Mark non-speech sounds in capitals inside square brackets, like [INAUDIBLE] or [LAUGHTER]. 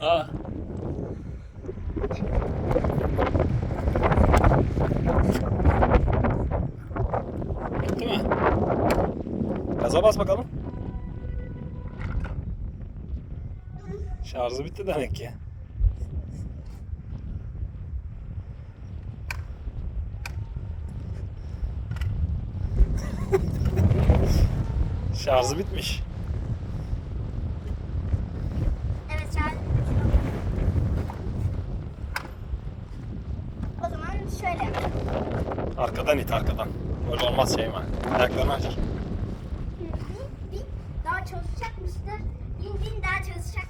Ah. Aa. Gitti mi? Gaza bas bakalım. Şarjı bitti demek ki. [LAUGHS] Şarjı bitmiş. Şöyle. Arkadan it arkadan. Öyle olmaz şey mi? Ayaklarını aç. Bin bin daha çalışacakmıştır. Bin bin daha çalışacak